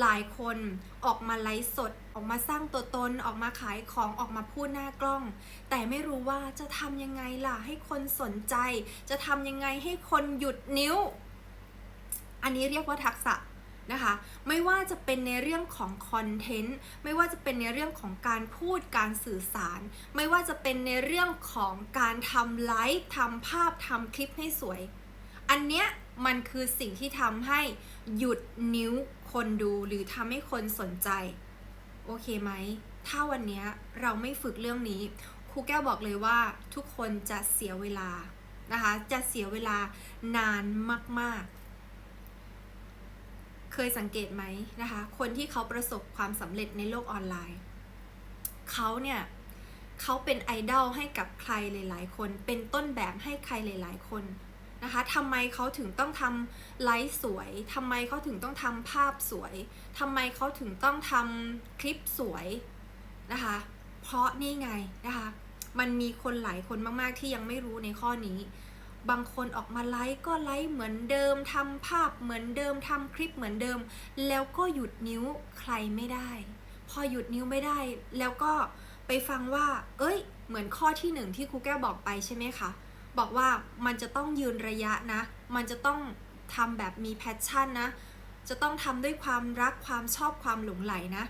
หลายคนออกมาไลฟ์สด ออกมาสร้างตัวตนออกมาขายของออกมาพูดหน้ากล้อง แต่ไม่รู้ว่าจะทำยังไงล่ะให้คนสนใจ จะทำยังไงให้คนหยุดนิ้ว อันนี้เรียกว่าทักษะนะคะไม่ว่าจะเป็นในเรื่องของคอนเทนต์ไม่ว่าจะเป็นในเรื่องของการพูดการสื่อสาร ไม่ว่าจะเป็นในเรื่องของการทำไลฟ์ทำภาพทำคลิปให้สวย อันเนี้ย มันคือสิ่งที่ทำให้หยุดนิ้วคนดูหรือทำให้คนสนใจ โอเคไหม ถ้าวันนี้เราไม่ฝึกเรื่องนี้ ครูแก้วบอกเลยว่าทุกคนจะเสียเวลานะคะ จะเสียเวลานานมาก ๆ เคยสังเกตไหมนะคะ คนที่เขาประสบความสำเร็จในโลกออนไลน์ เขาเนี่ยเขาเป็นไอดอลให้กับใครหลาย ๆ คน เป็นต้นแบบให้ใครหลาย ๆ คน นะคะทำไมเขาถึงต้องทำไลฟ์สวยทำไมเขาถึงต้องทำภาพสวยทำไมเขาถึงต้องทำคลิปสวยนะคะ เพราะนี่ไงนะคะ มันมีคนหลายคนมากๆที่ยังไม่รู้ในข้อนี้ บางคนออกมาไลฟ์ก็ไลฟ์เหมือนเดิมทำภาพเหมือนเดิมทำคลิปเหมือนเดิม แล้วก็หยุดนิ้วใครไม่ได้ พอหยุดนิ้วไม่ได้ แล้วก็ไปฟังว่า เอ้ย เหมือนข้อที่หนึ่งที่ครูแก้วบอกไปใช่ไหมคะ บอกว่ามันจะต้องยืนระยะนะ มันจะต้องทำแบบมีแพชชั่นนะ จะต้องทำด้วยความรักความชอบความหลงไหลนะ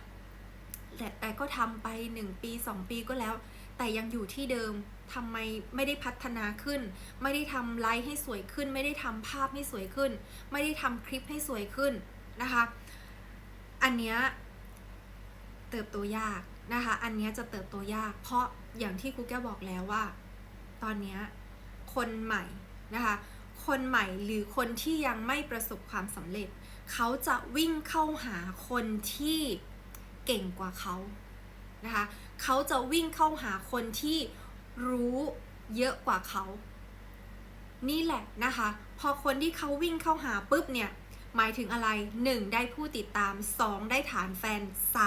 แต่แต่ก็ทำไป 1 ปี 2 ปีก็แล้ว แต่ยังอยู่ที่เดิมทำไมไม่ได้พัฒนาขึ้น ไม่ได้ทำไลฟ์ให้สวยขึ้น ไม่ได้ทำภาพให้สวยขึ้น ไม่ได้ทำคลิปให้สวยขึ้นนะคะ อันเนี้ยเติบโตยากนะคะ อันนี้จะเติบโตยาก เพราะอย่างที่ครูแก้วบอกแล้วว่า ตอนนี้ คนใหม่นะคะคนใหม่หรือคนที่ยังไม่ประสบความสำเร็จ เขาจะวิ่งเข้าหาคนที่เก่งกว่าเขานะคะเขาจะวิ่งเข้าหาคนที่รู้เยอะกว่าเขา นี่แหละนะคะ พอคนที่เขาวิ่งเข้าหาปุ๊บเนี่ย หมายถึงอะไร 1. ได้ผู้ติดตาม 2. ได้ฐานแฟน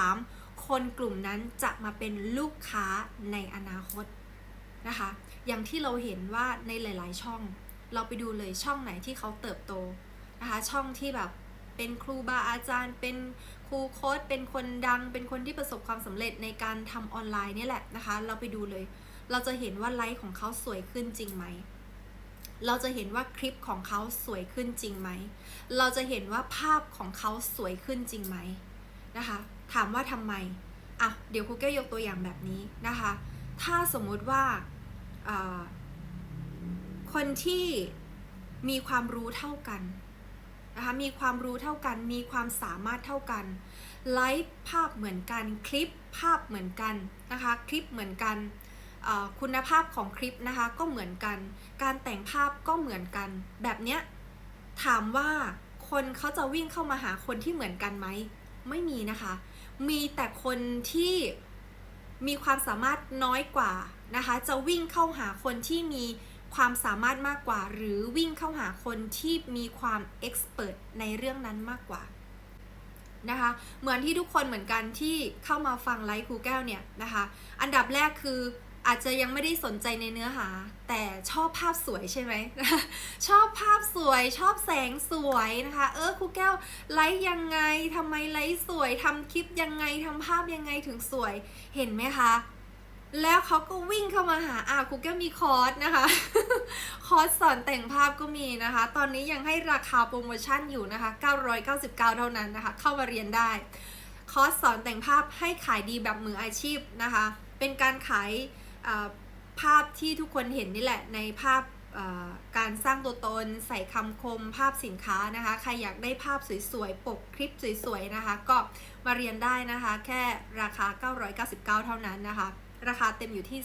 3. คนกลุ่มนั้นจะมาเป็นลูกค้าในอนาคต นะคะ อย่างที่เราเห็นว่าในหลาย ๆ ช่อง เราไปดูเลยช่องไหนที่เขาเติบโตนะคะ ช่องที่แบบเป็นครูบาอาจารย์ เป็นครูโค้ดเป็นคนดัง เป็นคนที่ประสบความสำเร็จในการทำออนไลน์นี่แหละนะคะ เราไปดูเลย เราจะเห็นว่าไลฟ์ของเขาสวยขึ้นจริงไหมเราจะเห็นว่าคลิปของเขาสวยขึ้นจริงไหม เราจะเห็นว่าภาพของเขาสวยขึ้นจริงไหมนะคะ ถามว่าทำไม อะ เดี๋ยวครูแก้วยกตัวอย่างแบบนี้นะคะ ถ้าสมมุติว่าคนที่มีความรู้เท่ากันนะคะมีความรู้เท่ากัน มีความสามารถเท่ากัน ไลฟ์ภาพเหมือนกันคลิปภาพเหมือนกันนะคะคลิปเหมือนกันคุณภาพของคลิปนะคะก็เหมือนกัน การแต่งภาพก็เหมือนกัน แบบเนี้ยถามว่าคนเขาจะวิ่งเข้ามาหาคนที่เหมือนกันไหมไม่มีนะคะ มีแต่คนที่ มีความสามารถน้อยกว่านะคะ จะวิ่งเข้าหาคนที่มีความสามารถมากกว่า หรือวิ่งเข้าหาคนที่มีความเอ็กซ์เพรสในเรื่องนั้นมากกว่านะคะ เหมือนที่ทุกคนเหมือนกันที่เข้ามาฟังไลฟ์ครูแก้วเนี่ยนะคะ อันดับแรกคือ อาจจะยังไม่ได้สนใจในเนื้อหา แต่ชอบภาพสวยใช่ไหม ชอบภาพสวย ชอบแสงสวยนะคะ เออครูแก้วไลฟ์ยังไงทำไมไลฟ์สวยทำคลิปยังไงทำภาพยังไงถึงสวยเห็นไหมคะแล้วเขาก็วิ่งเข้ามาหาอ่าครูแก้วมีคอร์สนะคะ คอร์สสอนแต่งภาพก็มีนะคะ ตอนนี้ยังให้ราคาโปรโมชั่นอยู่นะคะ 999 เท่านั้นนะคะ เข้ามาเรียนได้ คอร์สสอนแต่งภาพให้ขายดีแบบมืออาชีพนะคะ เป็นการขาย ภาพที่ทุกคนเห็นนี่แหละในภาพการสร้างตัวตนใส่คำคมภาพสินค้านะคะ ใครอยากได้ภาพสวยๆ ปกคลิปสวยๆ นะคะ ก็มาเรียนได้นะคะ แค่ราคา 999 เท่านั้นนะคะ ราคาเต็มอยู่ที่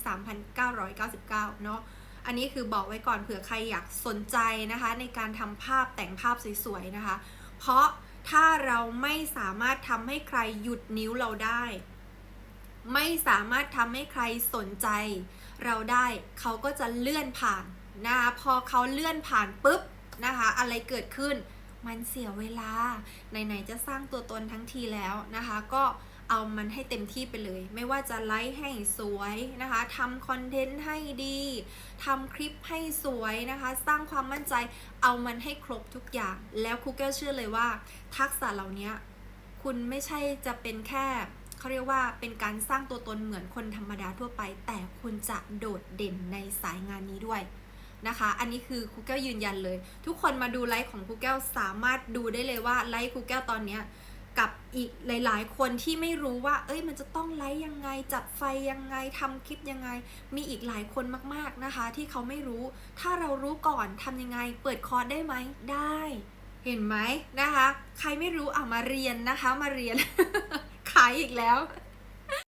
3,999 เนาะอันนี้คือบอกไว้ก่อนเผื่อใครอยากสนใจนะคะ ในการทำภาพแต่งภาพสวยๆ นะคะ เพราะถ้าเราไม่สามารถทำให้ใครหยุดนิ้วเราได้ ไม่สามารถทำให้ใครสนใจ เราได้เขาก็จะเลื่อนผ่านนะคะพอเขาเลื่อนผ่านปุ๊บนะคะอะไรเกิดขึ้นมันเสียเวลา ไหน ๆ จะสร้างตัวตนทั้งทีแล้วนะคะ ก็เอามันให้เต็มที่ไปเลย ไม่ว่าจะไลฟ์ให้สวยนะคะทำคอนเทนต์ให้ดีทำคลิปให้สวยนะคะ สร้างความมั่นใจเอามันให้ครบทุกอย่าง แล้วครูแก้วเชื่อเลยว่า ทักษะเหล่านี้คุณไม่ใช่จะเป็นแค่ เขาเรียกว่าเป็นการสร้างตัวตนเหมือนคนธรรมดาทั่วไป แต่คุณจะโดดเด่นในสายงานนี้ด้วยนะคะ อันนี้คือครูแก้วยืนยันเลย ทุกคนมาดูไลฟ์ของครูแก้วสามารถดูได้เลยว่าไลฟ์ครูแก้วตอนเนี้ยกับอีกหลาย ๆ คนที่ไม่รู้ว่า เอ้ย มันจะต้องไลฟ์ยังไง จัดไฟยังไงทำคลิปยังไง มีอีกหลายคนมาก ๆ นะคะ ที่เขาไม่รู้ ถ้าเรารู้ก่อนทำยังไง เปิดคอร์สได้ไหม ได้ เห็นไหมนะคะ ใครไม่รู้อะมาเรียนนะคะ มาเรียนายอีกแล้ว